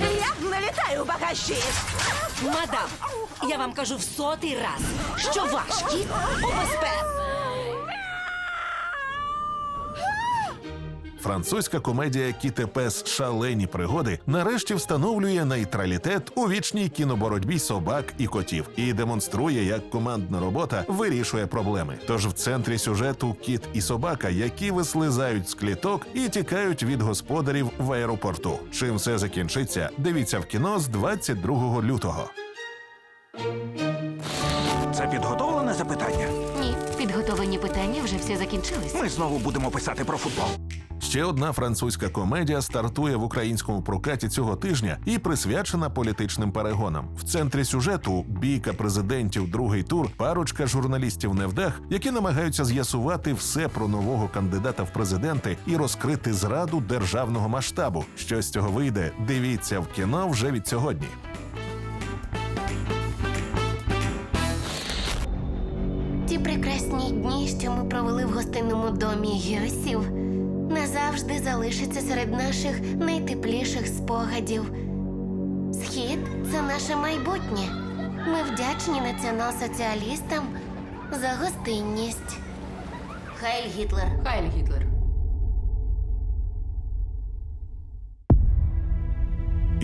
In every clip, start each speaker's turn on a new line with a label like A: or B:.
A: Я налітаю в.
B: Мадам, я вам кажу в сотий раз, що ваш кіт у безпеці.
C: Французька комедія Кіте Пес Шалені пригоди нарешті встановлює нейтралітет у вічній кіноборотьбі собак і котів і демонструє, як командна робота вирішує проблеми. Тож в центрі сюжету кіт і собака, які вислизають з кліток і тікають від господарів в аеропорту. Чим все закінчиться, дивіться в кіно з 22 лютого.
D: Це підготовлене запитання.
E: Ні, підготовлені питання вже всі закінчились.
D: Ми знову будемо писати про футбол.
C: Ще одна французька комедія стартує в українському прокаті цього тижня і присвячена політичним перегонам. В центрі сюжету бійка президентів другий тур, парочка журналістів невдах, які намагаються з'ясувати все про нового кандидата в президенти і розкрити зраду державного масштабу. Що з цього вийде? Дивіться в кіно вже від сьогодні.
E: Ті прекрасні дні, що ми провели в гостинному домі Гьосів, назавжди залишиться серед наших найтепліших спогадів. Схід це наше майбутнє. Ми вдячні націонал-соціалістам за гостинність. Хайль Гітлер!
F: Хайль Гітлер.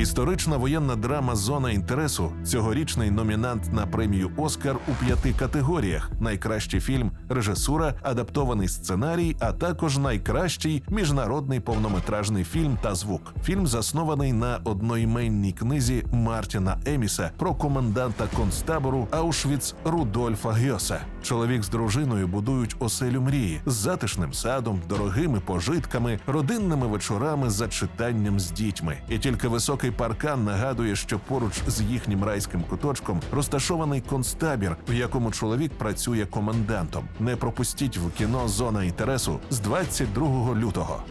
C: Історична воєнна драма Зона інтересу цьогорічний номінант на премію Оскар у п'яти категоріях: найкращий фільм, режисура, адаптований сценарій, а також найкращий міжнародний повнометражний фільм та звук. Фільм заснований на одноіменній книзі Мартіна Еміса про коменданта концтабору Аушвіц Рудольфа Гьоса. Чоловік з дружиною будують оселю мрії з затишним садом, дорогими пожитками, родинними вечорами за читанням з дітьми. І тільки високий паркан нагадує, що поруч з їхнім райським куточком розташований концтабір, в якому чоловік працює комендантом. Не пропустіть в кіно зона інтересу з 22 лютого.